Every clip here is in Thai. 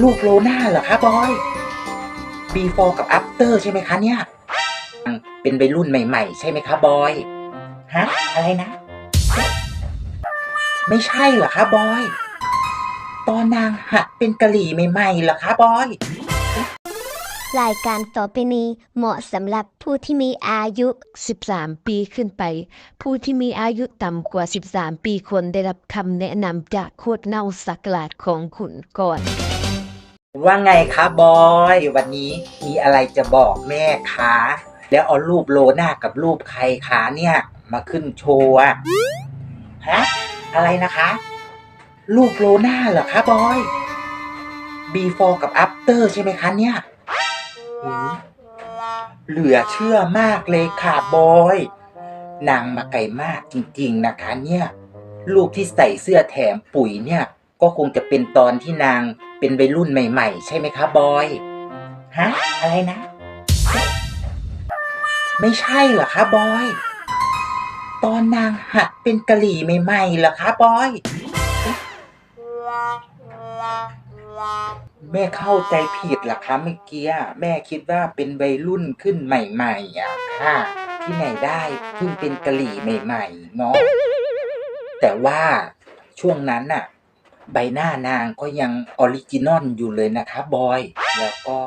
รูปโลหน้าเหรอคะบอย before กับ after ใช่ไหมคะเนี่ยเป็นวัยรุ่นใหม่ ๆ ใช่ไหมคะบอย ฮะ อะไรนะ ไม่ใช่เหรอคะบอย ตอนนางหัดเป็นกะหรี่ใหม่ๆเหรอคะบอยรายการต่อไปนี้เหมาะสำหรับผู้ที่มีอายุ 13 ปีขึ้นไป ผู้ที่มีอายุต่ำกว่า 13 ปีควรได้รับคำแนะนำจากโคตรเน่าสักหลาดของคุณก่อน ว่าไงคะบอยวันนี้มีอะไรจะบอกแม่คะแล้วเอารูปโลหน้ากับรูปใครคะเนี่ย มาขึ้นโชว์อะฮะอะไรนะคะ รูปโลหน้าเหรอคะบอย before กับ after ใช่ไหมคะเนี่ยเหลือเชื่อมากเลยค่ะบอย นางมาไกลมากจริงๆนะคะเนี่ยรูปที่ใส่เสื้อแถมปุ๋ยเนี่ย ก็คงจะเป็นตอนที่นางเป็นวัยรุ่นใหม่ ๆ ใช่ไหมคะบอยฮะอะไรนะ ไม่ใช่เหรอคะบอย ตอนนางหัดเป็นกะหรี่ใหม่ๆเหรอคะบอย แม่เข้าใจผิดเหรอคะเมื่อกี้แม่คิดว่าเป็นวัยรุ่นขึ้นใหม่ๆอะค่ะ ที่ไหนได้เพิ่งเป็นกะหรี่ใหม่ ๆ เนาะแต่ว่าช่วงนั้นน่ะ ใบหน้านางก็ยังออริจินอลอยู่เลยนะคะบอย แล้วก็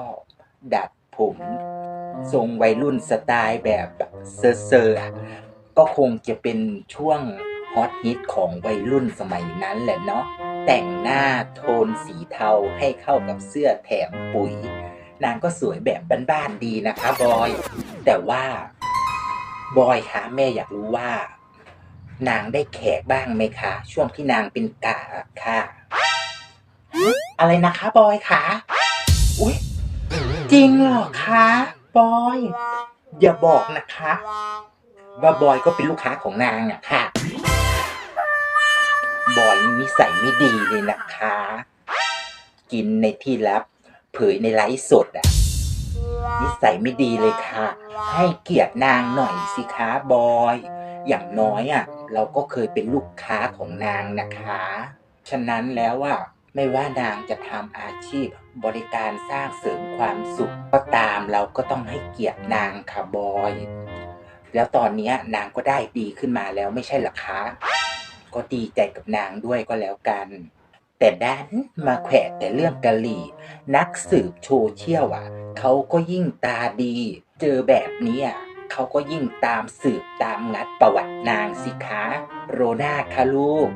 ดัดผมทรงวัยรุ่นสไตล์แบบเซอร์เซอร์อะก็คงจะเป็นช่วงฮอตฮิตของวัยรุ่นสมัยนั้นแหละเนาะแต่งหน้าโทนสีเทาให้เข้ากับเสื้อแถมปุ๋ย นางก็สวยแบบบ้านๆดีนะคะบอย แต่ว่า บอยคะแม่อยากรู้ว่า นางได้แขกบ้างไหมคะ ช่วงที่นางเป็นกะค่ะ อะไรนะคะบอยคะอุ้ยจริงเหรอคะบอยอย่าบอกนะคะว่าบอยก็เป็นลูกค้าของนางอะค่ะบอยนิสัยไม่ดีเลยนะคะ กินในที่ลับ เผยในไลฟ์สดอะนิสัยไม่ดีเลยค่ะ ให้เกียรตินางหน่อยสิคะบอย อย่างน้อยอะเราก็เคยเป็นลูกค้าของนางนะคะ ฉะนั้นแล้วอะไม่ว่านางจะทำอาชีพ บริการสร้างเสริมความสุข ก็ตามเราก็ต้องให้เกียรตินางค่ะบอย แล้วตอนนี้นางก็ได้ดีขึ้นมาแล้วไม่ใช่หรอคะก็ดีใจกับนางด้วยก็แล้วกัน แต่ดันมาแขวะแต่เรื่องกะหรี่นักสืบโซเชียลอะเขาก็ยิ่งตาดี เจอแบบนี้อะ เขาก็ยิ่งตามสืบตามงัดประวัตินางสิคะโรนาคะลูก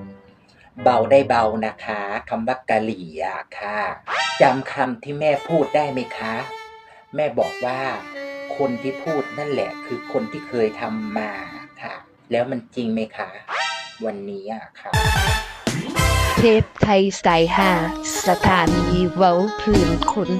เบาได้เบานะคะคำว่ากะหรี่อะค่ะจำคำที่แม่พูดได้ไหมคะ แม่บอกว่า คนที่พูดนั่นแหละ คือคนที่เคยทำมาค่ะ แล้วมันจริงไหมคะ วันนี้อะค่ะเทปไทยสายหาสถานีเว้าพื้นคุณ